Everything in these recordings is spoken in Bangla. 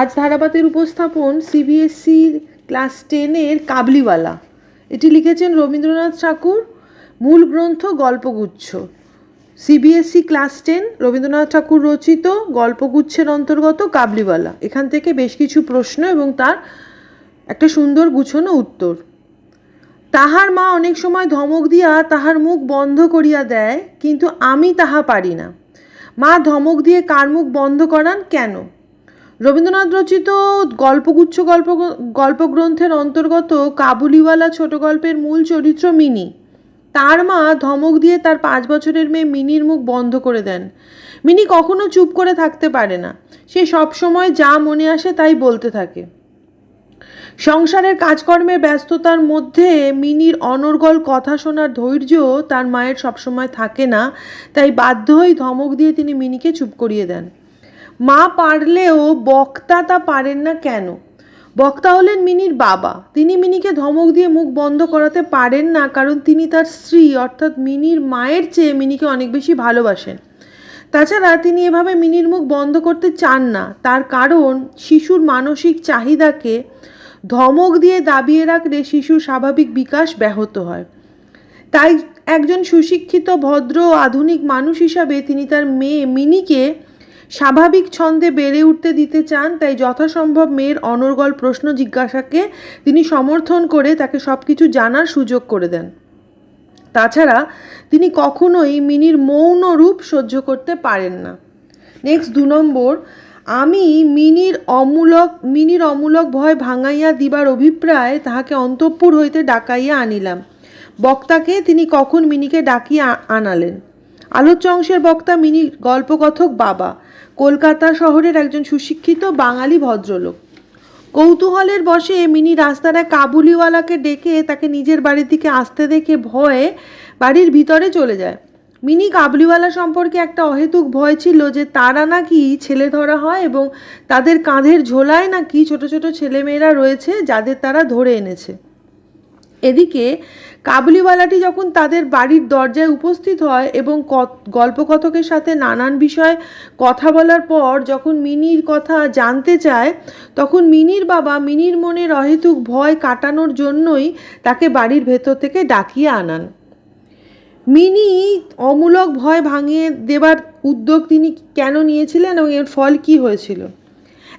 আজ ধারাবাতের উপস্থাপন সিবিএসসির ক্লাস টেনের কাবলিওয়ালা। এটি লিখেছেন রবীন্দ্রনাথ ঠাকুর। মূল গ্রন্থ Galpaguchchha. CBSE class ten, Rabindranath Thakur রচিত গল্পগুচ্ছের অন্তর্গত কাবলিওয়ালা। এখান থেকে বেশ কিছু প্রশ্ন এবং তার একটা সুন্দর গুছনো উত্তর। তাহার মা অনেক সময় ধমক দিয়া তাহার মুখ বন্ধ করিয়া দেয়, কিন্তু আমি তাহা পারি না। মা ধমক দিয়ে কার মুখ বন্ধ করান কেন? রবীন্দ্রনাথ রচিত গল্পগুচ্ছ গল্প, গল্পগ্রন্থের অন্তর্গত কাবুলিওয়ালা ছোট গল্পের মূল চরিত্র মিনি। তার মা ধমক দিয়ে তার পাঁচ বছরের মেয়ে মিনির মুখ বন্ধ করে দেন। মিনি কখনো চুপ করে থাকতে পারে না। সে সবসময় যা মনে আসে তাই বলতে থাকে। সংসারের কাজকর্মের ব্যস্ততার মধ্যে মিনির অনর্গল কথা শোনার ধৈর্য তার মায়ের সবসময় থাকে না, তাই বাধ্য হয়ে ধমক দিয়ে তিনি মিনিকে চুপ করিয়ে দেন। মা পারলেও বক্তা তা পারেন না কেন? বক্তা হলেন মিনির বাবা। তিনি মিনিকে ধমক দিয়ে মুখ বন্ধ করাতে পারেন না, কারণ তিনি তার স্ত্রী, অর্থাৎ মিনির মায়ের চেয়ে মিনিকে অনেক বেশি ভালোবাসেন। তাছাড়া তিনি এভাবে মিনির মুখ বন্ধ করতে চান না। তার কারণ, শিশুর মানসিক চাহিদাকে ধমক দিয়ে দাবিয়ে রাখলে শিশুর স্বাভাবিক বিকাশ ব্যাহত হয়। তাই একজন সুশিক্ষিত, ভদ্র আধুনিক মানুষ হিসাবে তিনি তার মেয়ে মিনিকে স্বাভাবিক ছন্দে বেড়ে উঠতে দিতে চান, তাই যথাসম্ভব মেয়ের অনর্গল প্রশ্ন জিজ্ঞাসাকে তিনি সমর্থন করে তাকে সব কিছু জানার সুযোগ করে দেন। তাছাড়া তিনি কখনোই মিনির মৌন রূপ সহ্য করতে পারেন না। নেক্সট দু নম্বর, আমি মিনির অমূলক মিনির অমূলক ভয় ভাঙাইয়া দিবার অভিপ্রায় তাহাকে অন্তঃপুর হইতে ডাকাইয়া আনিলাম। বক্তাকে তিনি কখন মিনিকে ডাকিয়া আনালেন? আলোচ্য অংশের বক্তা মিনি গল্পকথক বাবা, কলকাতা শহরের একজন সুশিক্ষিত বাঙালি ভদ্রলোক। কৌতূহলের বসে মিনি রাস্তার এক কাবুলিওয়ালাকে ডেকে তাকে নিজের বাড়ির দিকে আসতে দেখে ভয়ে বাড়ির ভিতরে চলে যায়। মিনি কাবুলিওয়ালা সম্পর্কে একটা অহেতুক ভয় ছিল যে তারা নাকি ছেলে ধরা হয় এবং তাদের কাঁধের ঝোলায় নাকি ছোট ছোট ছেলেমেয়েরা রয়েছে যাদের তারা ধরে এনেছে। এদিকে কাবুলিওয়ালাটি যখন তাদের বাড়ির দরজায় উপস্থিত হয় এবং গল্পকথকের সাথে নানান বিষয়ে কথা বলার পর যখন মিনির কথা জানতে চায়, তখন মিনির বাবা মিনির মনের অহেতুক ভয় কাটানোর জন্যই তাকে বাড়ির ভেতর থেকে ডাকিয়ে আনান। মিনি অমূলক ভয় ভাঙিয়ে দেবার উদ্যোগ তিনি কেন নিয়েছিলেন এবং এর ফল কি হয়েছিল?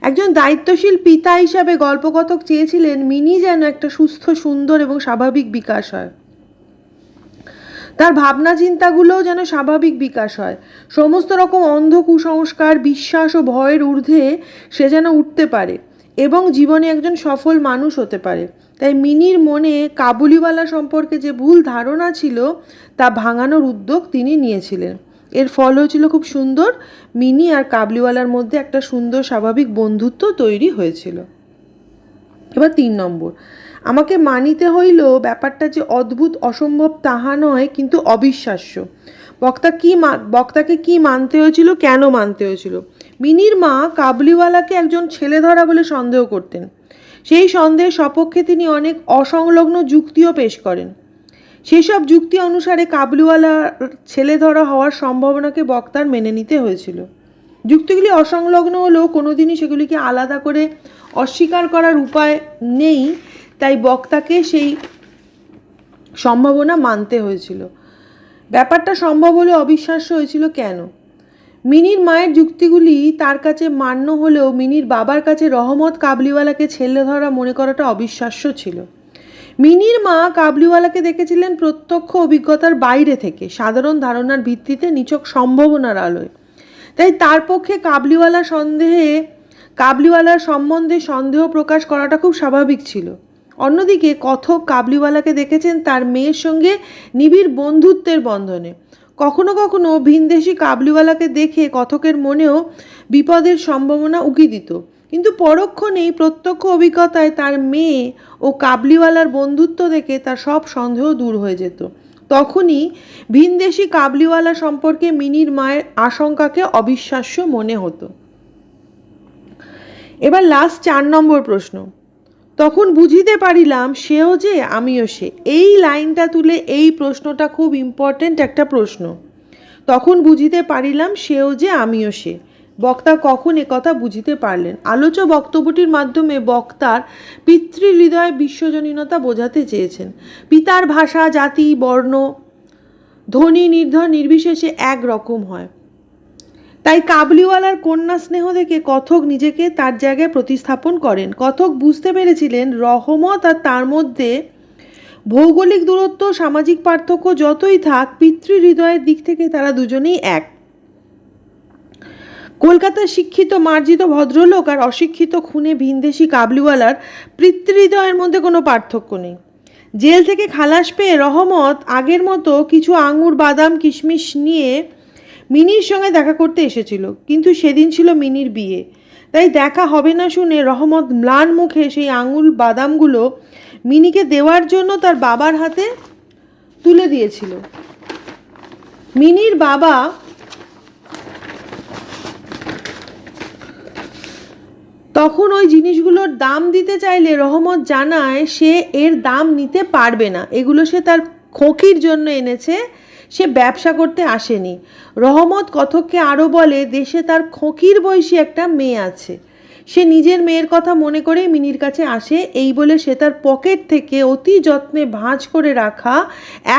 একজন দায়িত্বশীল পিতা হিসাবে গল্পকথক চেয়েছিলেন মিনি যেন একটা সুস্থ, সুন্দর এবং স্বাভাবিক বিকাশ হয়। তার ভাবনা চিন্তাগুলোও যেন স্বাভাবিক বিকাশ হয়। সমস্ত রকম অন্ধ কুসংস্কার, বিশ্বাস ও ভয়ের ঊর্ধ্বে সে যেন উঠতে পারে এবং জীবনে একজন সফল মানুষ হতে পারে। তাই মিনির মনে কাবুলিওয়ালা সম্পর্কে যে ভুল ধারণা ছিল তা ভাঙানোর উদ্যোগ তিনি নিয়েছিলেন। এর ফল হয়েছিল খুব সুন্দর। মিনি আর কাবলিওয়ালার মধ্যে একটা সুন্দর স্বাভাবিক বন্ধুত্ব তৈরি হয়েছিল। এবার তিন নম্বর। আমাকে মানিতে হইল ব্যাপারটা যে অদ্ভুত, অসম্ভব তাহা নয়, কিন্তু অবিশ্বাস্য। বক্তা কি বক্তাকে কি মানতে হয়েছিল, কেন মানতে হয়েছিল? মিনির মা কাবলিওয়ালাকে একজন ছেলে ধরা বলে সন্দেহ করতেন। সেই সন্দেহের সপক্ষে তিনি অনেক অসংলগ্ন যুক্তিও পেশ করেন। সেসব যুক্তি অনুসারে কাবলিওয়ালা ছেলে ধরা হওয়ার সম্ভাবনাকে বক্তার মেনে নিতে হয়েছিল। যুক্তিগুলি অসংলগ্ন হলেও কোনোদিনই সেগুলিকে আলাদা করে অস্বীকার করার উপায় নেই, তাই বক্তাকে সেই সম্ভাবনা মানতে হয়েছিল। ব্যাপারটা সম্ভব হলে অবিশ্বাস্য হয়েছিল কেন? মিনির মায়ের যুক্তিগুলি তার কাছে মান্য হলেও মিনির বাবার কাছে রহমত কাবলিওয়ালাকে ছেলে ধরা মনে করাটা অবিশ্বাস্য ছিল। মিনির মা কাবলিওয়ালাকে দেখেছিলেন প্রত্যক্ষ অভিজ্ঞতার বাইরে থেকে, সাধারণ ধারণার ভিত্তিতে নিচক সম্ভাবনার আলোয়। তাই তার পক্ষে কাবলিওয়ালা সন্দেহে, কাবলিওয়ালার সম্বন্ধে সন্দেহ প্রকাশ করাটা খুব স্বাভাবিক ছিল। অন্যদিকে, কথক কাবলিওয়ালাকে দেখেছেন তার মেয়ের সঙ্গে নিবিড় বন্ধুত্বের বন্ধনে। কখনো কখনো ভিনদেশি কাবলিওয়ালাকে দেখে কথকের মনেও বিপদের সম্ভাবনা উকি দিত। কিন্তু পরক্ষণেই প্রত্যক্ষ অভিজ্ঞতায় তার মেয়ে ও কাবলিওয়ালার বন্ধুত্ব দেখে তার সব সন্দেহ দূর হয়ে যেত। তখনই ভিনদেশি কাবলিওয়ালা সম্পর্কে মিনির মায়ের আশঙ্কাকে অবিশ্বাস্য মনে হতো। এবার লাস্ট চার নম্বর প্রশ্ন। তখন বুঝিতে পারিলাম সেও যে আমিও সে। এই লাইনটা তুলে এই প্রশ্নটা খুব ইম্পর্টেন্ট একটা প্রশ্ন। তখন বুঝিতে পারিলাম সেও যে আমিও সে। বক্তা কখন একথা বুঝিতে পারলেন? আলোচ্য বক্তব্যটির মাধ্যমে বক্তার পিতৃহৃদয় বিশ্বজনীনতা বোঝাতে চেয়েছেন। পিতার ভাষা, জাতি, বর্ণ ধনী নির্ধন নির্বিশেষে এক রকম হয়। তাই কাবলিওয়ালার কন্যা স্নেহ দেখে কথক নিজেকে তার জায়গায় প্রতিস্থাপন করেন। কথক বুঝতে পেরেছিলেন রহমত আর তার মধ্যে ভৌগোলিক দূরত্ব, সামাজিক পার্থক্য যতই থাক পিতৃ হৃদয়ের দিক থেকে তারা দুজনেই এক। কলকাতার শিক্ষিত, মার্জিত, ভদ্রলোক আর অশিক্ষিত খুনে, ভিনদেশি কাবলিওয়ালার পিতৃহৃদয়ের মধ্যে কোনো পার্থক্য নেই। জেল থেকে খালাস পেয়ে রহমত আগের মতো কিছু আঙুর, বাদাম, কিশমিশ নিয়ে মিনির সঙ্গে দেখা করতে এসেছিল, কিন্তু সেদিন ছিল মিনির বিয়ে। তাই দেখা হবে না শুনে রহমত ম্লান মুখে সেই আঙুল বাদামগুলো মিনিকে দেওয়ার জন্য তার বাবার হাতে তুলে দিয়েছিল। মিনির বাবা তখন ওই জিনিসগুলোর দাম দিতে চাইলে রহমত জানায় সে এর দাম নিতে পারবে না। এগুলো সে তার খোকির জন্য এনেছে সে ব্যবসা করতে আসেনি। রহমত কথককে আরও বলে, দেশে তার খোকির বয়সী একটা মেয়ে আছে। সে নিজের মেয়ের কথা মনে করেই মিনির কাছে আসে। এই বলে সে তার পকেট থেকে অতি যত্নে ভাঁজ করে রাখা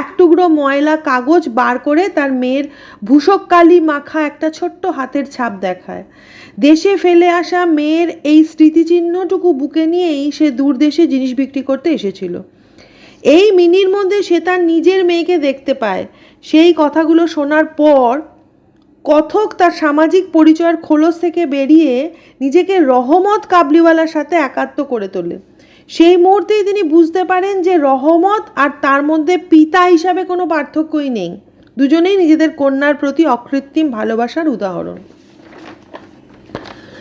এক টুকরো ময়লা কাগজ বার করে তার মেয়ের ভূষককালি মাখা একটা ছোট্ট হাতের ছাপ দেখায়। দেশে ফেলে আসা মেয়ের এই স্মৃতিচিহ্নটুকু বুকে নিয়েই সে দূর দেশে জিনিস বিক্রি করতে এসেছিল। এই মিনির মধ্যে সে তার নিজের মেয়েকে দেখতে পায়। সেই কথাগুলো শোনার পর কথক তার সামাজিক পরিচয়ের খোলস থেকে বেরিয়ে নিজেকে রহমত কাবলিওয়ালার সাথে একাত্ম করে তোলে। সেই মুহূর্তেই তিনি বুঝতে পারেন যে রহমত আর তার মধ্যে পিতা হিসাবে কোনো পার্থক্যই নেই। দুজনেই নিজেদের কন্যার প্রতি অকৃত্রিম ভালোবাসার উদাহরণ।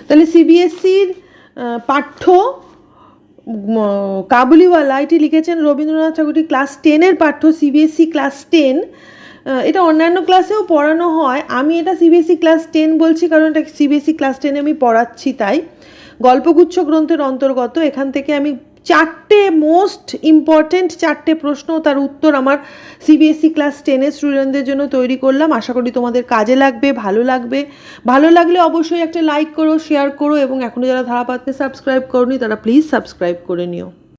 তাহলে সিবিএসসির পাঠ্য কাবুলিওয়ালা এটি লিখেছেন রবীন্দ্রনাথ ঠাকুরটি ক্লাস টেনের পাঠ্য সিবিএসসি ক্লাস টেন এটা অন্যান্য ক্লাসেও পড়ানো হয়। আমি এটা সিবিএসসি ক্লাস টেন বলছি কারণ এটা সিবিএসসি ক্লাস টেনে আমি পড়াচ্ছি তাই। গল্পগুচ্ছ গ্রন্থের অন্তর্গত, এখান থেকে আমি চারটে মোস্ট ইম্পর্ট্যান্ট চারটে প্রশ্ন, তার উত্তর আমার সিবিএসসি ক্লাস টেনের স্টুডেন্টদের জন্য তৈরি করলাম। আশা করি তোমাদের কাজে লাগবে, ভালো লাগবে। ভালো লাগলে অবশ্যই একটা লাইক করো শেয়ার করো এবং এখনও যারা ধারাপাতকে সাবস্ক্রাইব করনি, তারা প্লিজ সাবস্ক্রাইব করে নিও।